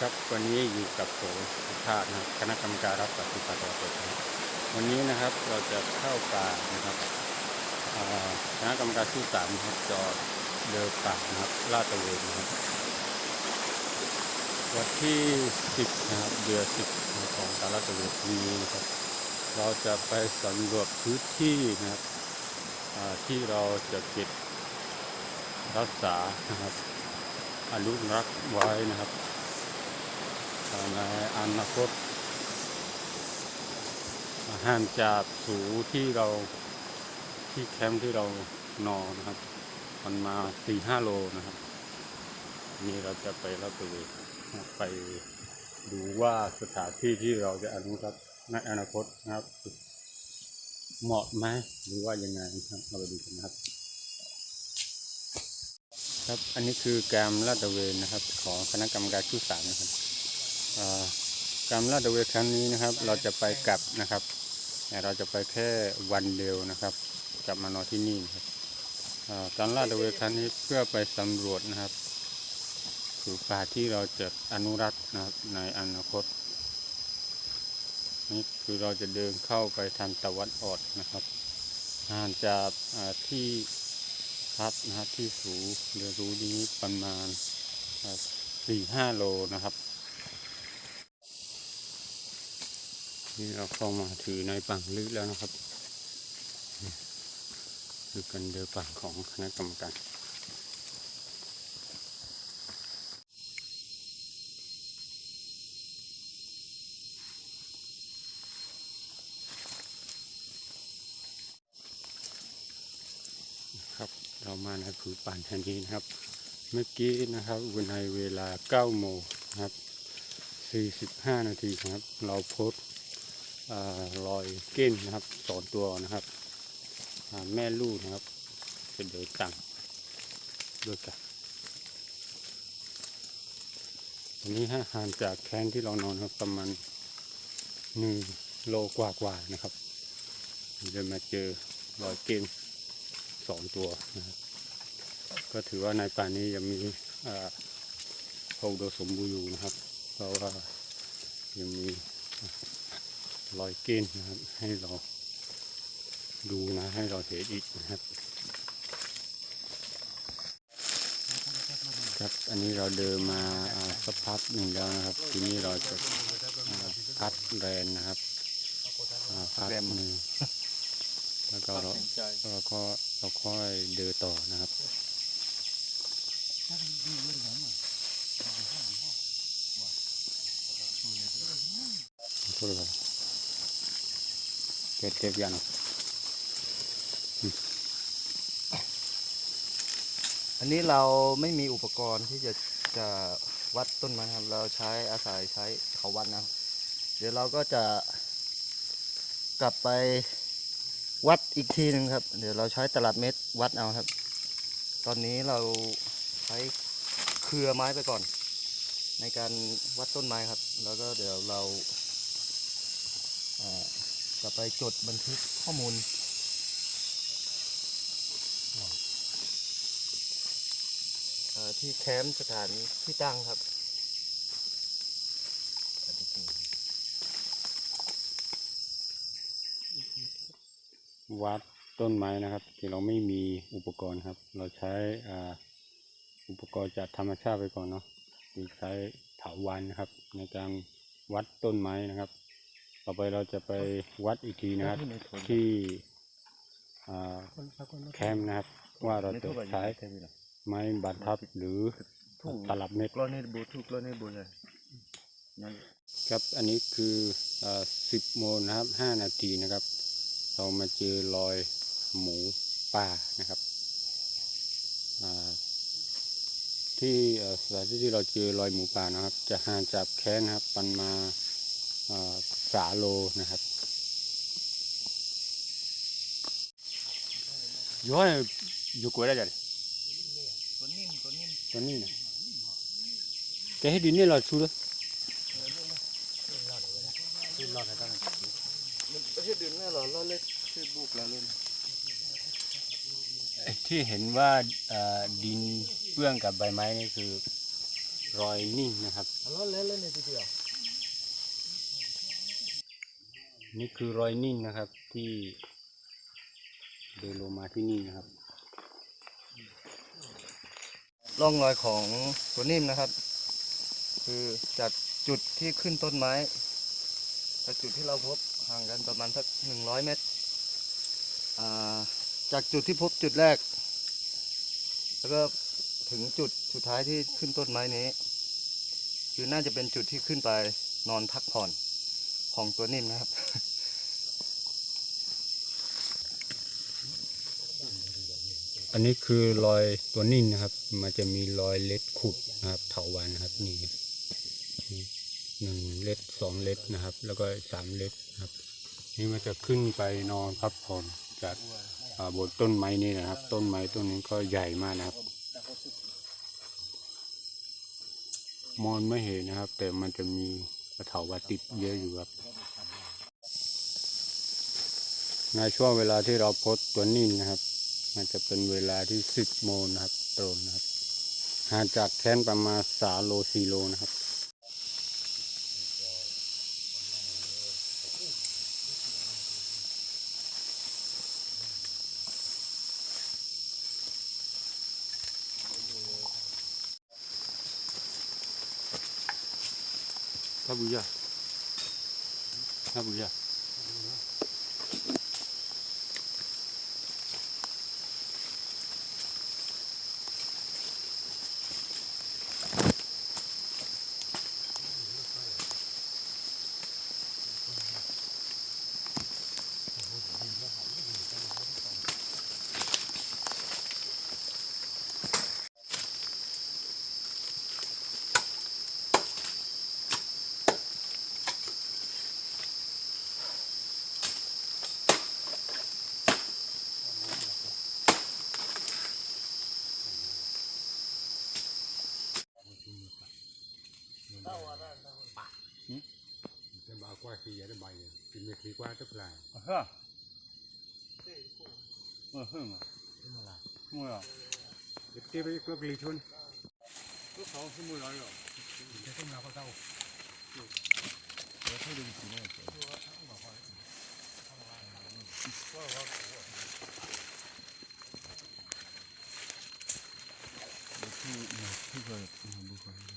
ครับวันนี้อยู่กับผมสุชาตินะครับคณะกรรมการรับปฏิบัติตัวนะครับวันนี้นะครับเราจะเข้าป่านะครับคณะกรรมการที่สามครับจะเดินป่านะครับลาดตระเวนนะครับวันที่สิบนะครับเดือนสิบของการลาดตระเวนนี้นะครับ เราจะไปสำรวจพื้นที่นะครับที่เราจะเก็บรักษานะครับอนุรักษ์ไว้นะครับ ในอนาคตห่างจากสูที่เราที่แคมป์ที่เรานอนนะครับมันมาสี่ห้าโลนะครับ นี่เราจะไปรับตัวไปดูว่าสถานที่ที่เราจะอนุรักษ์ในอนาคตนะครับ เหมาะไหมหรือว่ายังไงนะครับเราไปดูกันนะครับ ครับอันนี้คือการลาดตระเวนนะครับ ของคณะกรรมการชุดสามนะครับอ่า การลาดตระเวนครั้งนี้นะครับ เราจะไปกลับนะครับแต่เราจะไปแค่วันเดียวนะครับ กลับมานอนที่นี่นครับการลาดตระเวนครั้งนี้เพื่อไปสำรวจนะครับคือป่าที่เราจะอนุรักษ์นะครับในอนาคตนี่คือเราจะเดินเข้าไปทางตะวันออกนะครับห่างจากที่พักนะครับที่สูงเรียนรู้นี้ประมาณสี่ห้าโลนะครับ นี่เราเข้ามาถือในปังลึกแล้วนะครับคือกันเดินป่าของคณะกรรมการครับเรามาในผืนป่านแห่งนี้นะครับ เมื่อกี้นะครับในเวลา9โมงครับ45 นาทีครับ เราโพสต์ รอยเก้นนะครับสองตัวนะครับอ่าแม่ลูกนะครับจะเดินต่างด้วยกันอันนี้ห้ห่างจากแคมป์ที่เรานอนครับประมาณหนึ่งโลกว่ากว่าๆนะครับเดินมาเจอรอยเก้นสองตัวนะครับก็ถือว่าในป่านี้ยังมีอ่าคงดสมบูรณ์อยู่นะครับ เพราะว่ายังมี รอยเกณฑ์นะครับ ให้เราดูนะให้เราเห็นอีกนะครับ ครับอันนี้เราเดินมาสักพักหนึ่งแล้วนะครับ ทีนี้เราจะพักแรนนะครับพักหนึ่งแล้วก็เราเราก็เราค่อยเดินต่อนะครับ te piano. อันนี้เราไม่มีอุปกรณ์ที่จะจะวัดต้นไม้ครับเราใช้อาศัยใช้เขาวัดนะครับเดี๋ยวเราก็จะกลับไปวัดอีกทีหนึ่งครับ เดี๋ยวเราใช้ตลับเมตรวัดเอาครับ ตอนนี้เราใช้เครือไม้ไปก่อน ในการวัดต้นไม้ครับ แล้วก็เดี๋ยวเรา อ่ากลับไปจดบันทึกข้อมูลที่แคมป์สถานที่ตั้งครับวัดต้นไม้นะครับ ที่เราไม่มีอุปกรณ์ครับ เราใช้อ,อุปกรณ์จากธรรมชาติไปก่อนเนาะคือใช้เถาวันะครับ ในการวัดต้นไม้นะครับ ต่อไปเราจะไปวัดอีกทีนะครับที่อ่าแคมป์นะครับ ว่าเราจะใช้ไม้บรรทัดหรือตลับเม็ดกล้อนนี่บูทูกล้อนนี่บูเลยนั่นครับอันนี้คือสิบโมงนะครับห้านาทีนะครับ เรามาเจอรอยหมูป่านะครับอ่าที่เอ่อสถานที่ที่เราเจอรอยหมูป่านะครับ จะห่างจากแค้นนะครับประมาณอ่า สาโลนะครับย้อยอยู่กว่าได้จ้ะตัวนิ่มตัวนิ่มตอนนี้นะแกให้ดินนี่เราชูเลยมันไม่ใช่ดินแน่หรอเราเล็กชื่อบุกแล้วเลยที่เห็นว่าเอ่อดินเปื้อนกับใบไม้นี่คือรอยนิ่งนะครับอันนั้นเล่นเล่นในทีเดียว นี่คือรอยนิ่งนะครับที่เดินลงมาที่นี่นะครับ ร่องรอยของตัวนิ่มนะครับ คือจากจุดที่ขึ้นต้นไม้จากจุดที่เราพบห่างกันประมาณสักหนึ่งร้อยเมตรจากจุดที่พบจุดแรก แล้วก็ถึงจุดสุดท้ายที่ขึ้นต้นไม้นี้ คือน่าจะเป็นจุดที่ขึ้นไปนอนพักผ่อนของตัวนิ่มนะครับ อันนี้คือรอยตัวนิ่งนะครับ มันจะมีรอยเล็ดขุดนะครับ เถาวันนะครับนี่หนึ่งเล็ดสองเล็ดนะครับ แล้วก็สามเล็ดนะครับ นี่มันจะขึ้นไปนอนพักผ่อนจากบนต้นไม้นี่นะครับ ต้นไม้ต้นนี้ก็ใหญ่มากนะครับ มองไม่เห็นนะครับ แต่มันจะมีกระเถาวัติดเยอะอยู่ครับในช่วงเวลาที่เราพสต์ตัวนิ่งนะครับ มันจะเป็นเวลาที่สิบโมงนะครับตรงนะครับห่างจากแคนประมาณสามโลสี่โลนะครับ Kabuya. Kabuya. Để bà qua khi ở đây bay thì mình khi qua tức là hả ờ hả mà mua à? Cái tiếp cái lúc lì chun lúc sau khi mua rồi cái không nào có đâu cái thôi đừng chỉ nữa Hãy subscribe cho kênh Ghiền Mì Gõ Để không bỏ lỡ những video hấp dẫn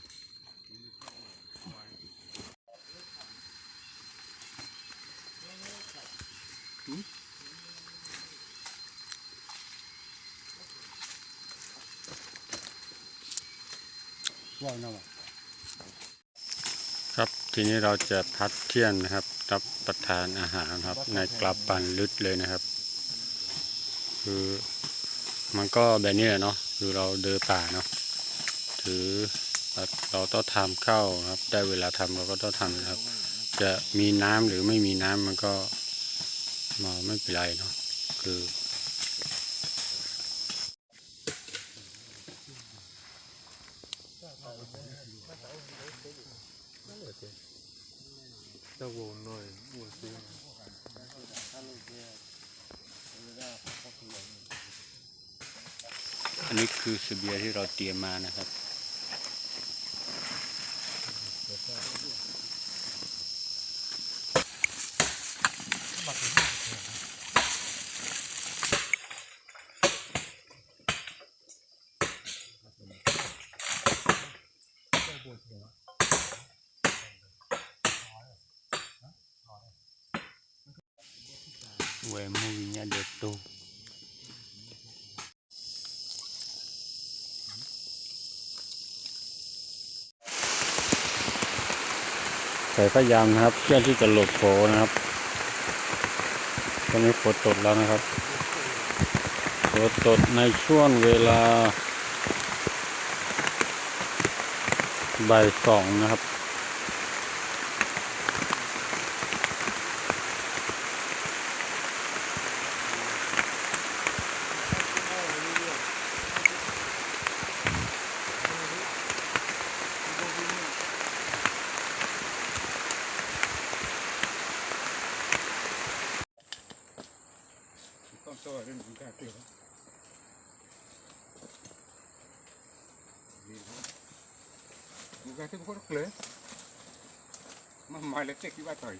vào nào mà ครับทีนี้เราจะพักเที่ยงนะครับ รับประทานอาหารครับ ในกลับปันลึดเลยนะครับ คือมันก็แบบนี้แหละเนาะคือเราเดินป่าเนาะถือเราต้องทำเข้าครับ ได้เวลาทำเราก็ต้องทำนะครับ จะมีน้ำหรือไม่มีน้ำมันก็มาไม่เป็นไรเนาะคือ tao buồn rồi buồn xíu อันนี้คือเสบียงที่เราเตรียมมานะครับ Uemunya detu. ใส่พยายามนะครับเพื่อที่จะหลบโผนะครับตอนนี้ฝนตกแล้วนะครับฝนตกในช่วงเวลาบ่ายสองนะครับ cái thứ có rất lớn mà mà lấy cái ba thời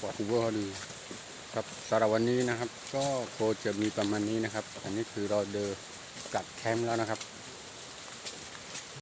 กว่าคูเวอร์ดูครับสำหรับวันนี้นะครับ ก็โคจะมีประมาณนี้นะครับ อันนี้คือเราเดินกลับแคมป์แล้วนะครับ